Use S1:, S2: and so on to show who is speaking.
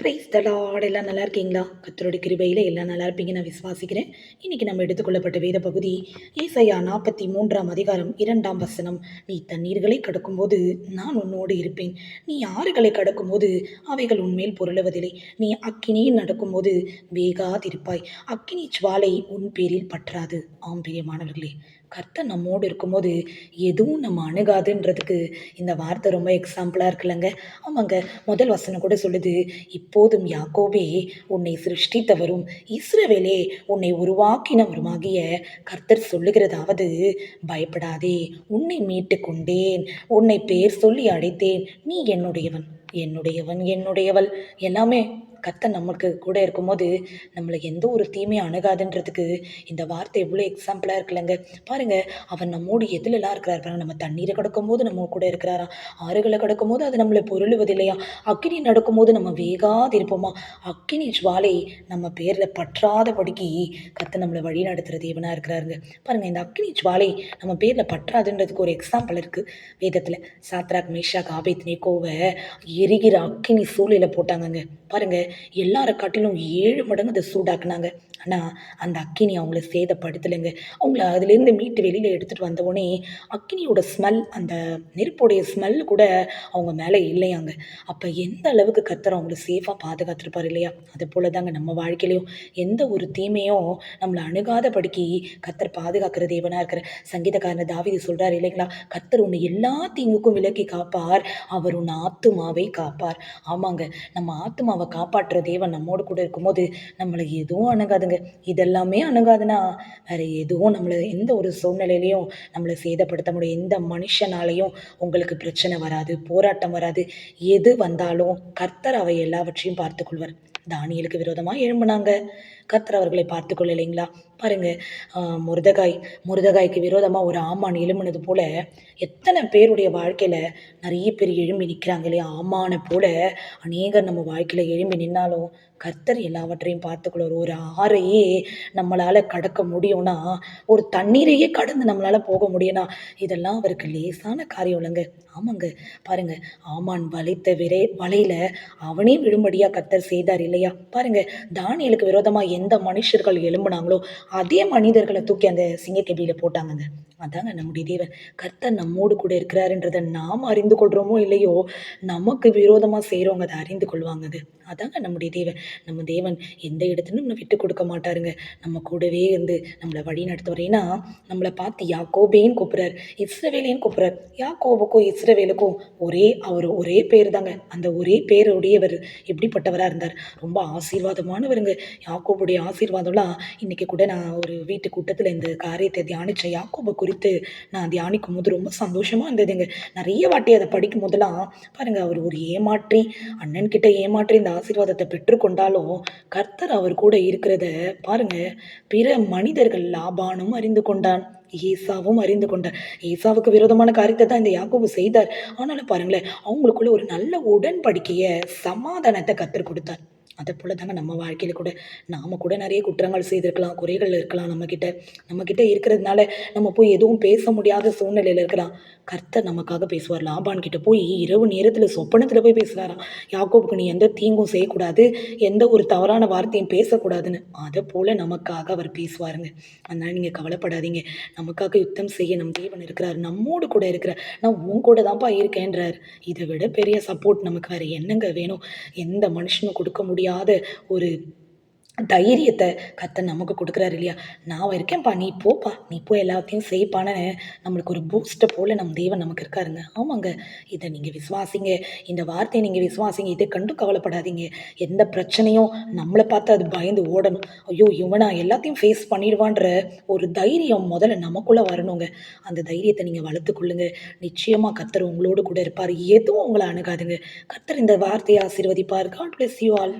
S1: Price தலாட் எல்லாம் நல்லா இருக்கீங்களா? கத்தருடைய கிருபையில் எல்லாம் நல்லா இருப்பீங்க. நான் விசுவாசிக்கிறேன். இன்றைக்கி நம்ம எடுத்துக்கொள்ளப்பட்ட வேத பகுதி ஏசையா நாற்பத்தி மூன்றாம் அதிகாரம் இரண்டாம் வசனம். நீ தண்ணீர்களை கடக்கும்போது நான் உன்னோடு இருப்பேன். நீ ஆறுகளை கடக்கும்போது அவைகள் உன்மேல் பொருளுவதில்லை. நீ அக்கினியில் நடக்கும்போது வேகாதிருப்பாய். அக்கினி ஜுவாலை உன் பேரில் பற்றாது. ஆம்பிரியமானவர்களே கர்த்தர் நம்மோடு இருக்கும்போது எதுவும் நம்ம அணுகாதுன்றதுக்கு இந்த வார்த்தை ரொம்ப எக்ஸாம்பிளாக இருக்குல்லங்க. ஆமாங்க முதல் வசனம் கூட சொல்லுது இப்போதும் யாக்கோபே உன்னை சிருஷ்டித்தவரும் இஸ்ரவேலே உன்னை உருவாக்கினவருமாகிய கர்த்தர் சொல்லுகிறதாவது பயப்படாதே உன்னை மீட்டு கொண்டேன் உன்னை பேர் சொல்லி அழைத்தேன் நீ என்னுடையவன் என்னுடையவன் என்னுடையவள். எல்லாமே கத்த நமக்கு கூட இருக்கும்போது நம்மளை எந்த ஒரு தீமையும் அணுகாதுன்றதுக்கு இந்த வார்த்தை எவ்வளோ எக்ஸாம்பிளாக இருக்குல்லங்க. பாருங்கள் அவர் நம்மோடு எதிலெல்லாம் இருக்கிறார் பாருங்க. நம்ம தண்ணீரை கடக்கும்போது நம்ம கூட இருக்கிறாரா? ஆறுகளை கடக்கும்போது அது நம்மளை பொருளுவதில்லையா? அக்கினி நடக்கும்போது நம்ம வேகாது இருப்போமா? அக்கினி ஜுவாலை நம்ம பேரில் பற்றாதபடிக்கு கத்த நம்மளை வழி நடத்துகிற தேவனாக இருக்கிறாருங்க. பாருங்கள் இந்த அக்கினி ஜுவாலை நம்ம பேரில் பற்றாதுன்றதுக்கு ஒரு எக்ஸாம்பிள் இருக்குது வேதத்தில் சாத்ராக் மேஷாக் ஆபேத் நேக்கோவை எரிகிற அக்கினி சூழலில் போட்டாங்கங்க. பாருங்கள் எல்லாரை காட்டிலும் ஏழு மடங்கு அதை சூடாக்குனாங்க. ஆனால் அந்த அக்கினி அவங்கள சேதப்படுத்தலைங்க. அவங்கள அதுலேருந்து மீட்டு வெளியில் எடுத்துகிட்டு வந்தவுடனே அக்கினியோட ஸ்மெல் அந்த நெருப்புடைய ஸ்மெல் கூட அவங்க மேலே இல்லையாங்க. அப்போ எந்த அளவுக்கு கத்தர் அவங்கள சேஃபாக பாதுகாத்துருப்பார் இல்லையா? அது போல தாங்க நம்ம வாழ்க்கையிலையும் எந்த ஒரு தீமையும் நம்மளை அணுகாதபடிக்கு கத்தர் பாதுகாக்கிற தேவனாக இருக்கிற சங்கீதக்காரன் தாவிதி சொல்கிறார் இல்லைங்களா? கத்தர் உன்னை எல்லா தீங்குக்கும் விலக்கி காப்பார். அவர் உன் ஆத்துமாவை காப்பார். ஆமாங்க நம்ம ஆத்துமாவை காப்பாற்றுற தேவன் நம்மோடு கூட இருக்கும்போது நம்மளை எதுவும் அணுகாதுங்க. இதெல்லாமே அணுகாதுன்னா வேற எதுவும் நம்மளை எந்த ஒரு சூழ்நிலையிலையும் நம்மளை சேதப்படுத்த முடியும். எந்த மனுஷனாலையும் உங்களுக்கு பிரச்சனை வராது போராட்டம் வராது. எது வந்தாலும் கர்த்தர் அவை எல்லாவற்றையும் பார்த்துக்கொள்வார். தானியலுக்கு விரோதமாக எழும்புனாங்க. கர்த்தர் அவர்களை பார்த்து பாருங்கள் பாருங்க முருதகாய் முருதகாய்க்கு விரோதமாக ஒரு ஆமான் எழுமினது போல எத்தனை பேருடைய வாழ்க்கையில் நிறைய பேர் எழும்பி நிற்கிறாங்க இல்லையா? ஆமானை போல அநேகர் நம்ம வாழ்க்கையில் எழும்பி நின்னாலும் கர்த்தர் எல்லாவற்றையும் பார்த்துக்கொள்வார். ஒரு ஆறையே நம்மளால் கடக்க முடியும்னா ஒரு தண்ணீரையே கடந்து நம்மளால் போக முடியும்னா இதெல்லாம் அவருக்கு லேசான காரியம் இல்லைங்க ஆமாங்க பாருங்க ஆமான் வளைத்த விரை வலையில் அவனே விழும்படியாக கர்த்தர் செய்தார் இல்லையா? பாருங்க தானியலுக்கு விரோதமாக எந்த மனுஷர்கள் எழும்புனாங்களோ அதே மனிதர்களை தூக்கி அந்த சிங்கக்கெபியில் போட்டாங்கங்க. அதாங்க நம்முடைய தேவன். கர்த்தர் நம்மோடு கூட இருக்கிறாருன்றதை நாம் அறிந்து கொள்கிறோமோ இல்லையோ நமக்கு விரோதமாக செய்கிறவங்க அதை அறிந்து கொள்வாங்க அது அதாங்க நம்முடைய தேவன். நம்ம தேவன் எந்த இடத்துலையும் நம்மளை விட்டு கொடுக்க மாட்டாருங்க. நம்ம கூடவே இருந்து நம்மளை வழி நடத்துவார். ஏன்னா நம்மளை பார்த்து யாக்கோபேன்னு கூப்பிட்றாரு இஸ்ரவேலேன்னு கூப்பிட்றாரு. யாக்கோபுக்கும் இஸ்ரவேலுக்கும் ஒரே அவர் ஒரே பேர் தாங்க அந்த ஒரே பேருடையவர் எப்படிப்பட்டவராக இருந்தார்? ரொம்ப ஆசீர்வாதமானவருங்க. யாக்கோபுடைய ஆசீர்வாதம்லாம் இன்றைக்கி கூட நான் ஒரு வீட்டு கூட்டத்தில் இந்த காரியத்தை தியானித்தேன் யாக்கோபை குறித்து நான் தியானிக்கும் போது ரொம்ப சந்தோஷமாக இருந்ததுங்க. நிறைய வாட்டி அதை படிக்கும் போதெல்லாம் பாருங்கள் அவர் ஒரு ஏமாற்றி அண்ணன் கிட்ட ஏமாற்றி இந்த ஆசீர்வாதத்தை பெற்றுக்கொண்டாலும் கர்த்தர் அவர் கூட இருக்கிறத பாருங்க பிற மனிதர்கள் லாபானும் அறிந்து கொண்டான் ஈசாவும் அறிந்து கொண்டார் ஈசாவுக்கு விரோதமான காரியத்தை தான் இந்த யாக்கோபு செய்தார். ஆனாலும் பாருங்களேன் அவங்களுக்குள்ள ஒரு நல்ல உடன்படிக்கையை சமாதானத்தை கற்றுக் கொடுத்தார். அதை போல் தாங்க நம்ம வாழ்க்கையில் கூட. நாம் கூட நிறைய குற்றங்கள் செய்திருக்கலாம் குறைகள் இருக்கலாம் நம்மக்கிட்ட நம்மக்கிட்ட இருக்கிறதுனால நம்ம போய் எதுவும் பேச முடியாத சூழ்நிலையில் இருக்கலாம். கர்த்தர் நமக்காக பேசுவார். லாபான் கிட்ட போய் இரவு நேரத்தில் சொப்பனத்தில் போய் பேசுகிறாராம் யாக்கோபுக்கு நீ எந்த தீங்கும் செய்யக்கூடாது எந்த ஒரு தவறான வார்த்தையும் பேசக்கூடாதுன்னு. அதை போல் நமக்காக அவர் பேசுவாருங்க. அதனால் நீங்கள் கவலைப்படாதீங்க. நமக்காக யுத்தம் செய்ய நம் தேவன் இருக்கிறார். நம்மோடு கூட இருக்கிறார். நான் உன் கூட தான்ப்பா இருக்கேன்றார். இதை விட பெரிய சப்போர்ட் நமக்கு வேறு என்னங்க வேணும்? எந்த மனுஷனும் கொடுக்க முடியாது ஒரு தைரியத்தை கத்த நமக்கு கொடுக்குறாரு இல்லையா? நான் இருக்கேன்ப்பா நீ போப்பா நீ போய் எல்லாத்தையும் செய்ப்பான நம்மளுக்கு ஒரு பூஸ்ட்டை போல் நம்ம தேவன் நமக்கு இருக்காருங்க. ஆமாங்க. இதை நீங்கள் விசுவாசிங்க. இந்த வார்த்தையை நீங்கள் விசுவாசிங்க. இதை கண்டு கவலைப்படாதீங்க. எந்த பிரச்சனையும் நம்மளை பார்த்து அது பயந்து ஓடணும். ஐயோ இவனா எல்லாத்தையும் ஃபேஸ் பண்ணிடுவான்ற ஒரு தைரியம் முதல்ல நமக்குள்ளே வரணுங்க. அந்த தைரியத்தை நீங்கள் வளர்த்துக்கொள்ளுங்க நிச்சயமாக கத்தர் உங்களோடு கூட இருப்பார். எதுவும் உங்களை அணுகாதுங்க. கத்தர் இந்த வார்த்தையை ஆசீர்வதிப்பார். God bless you all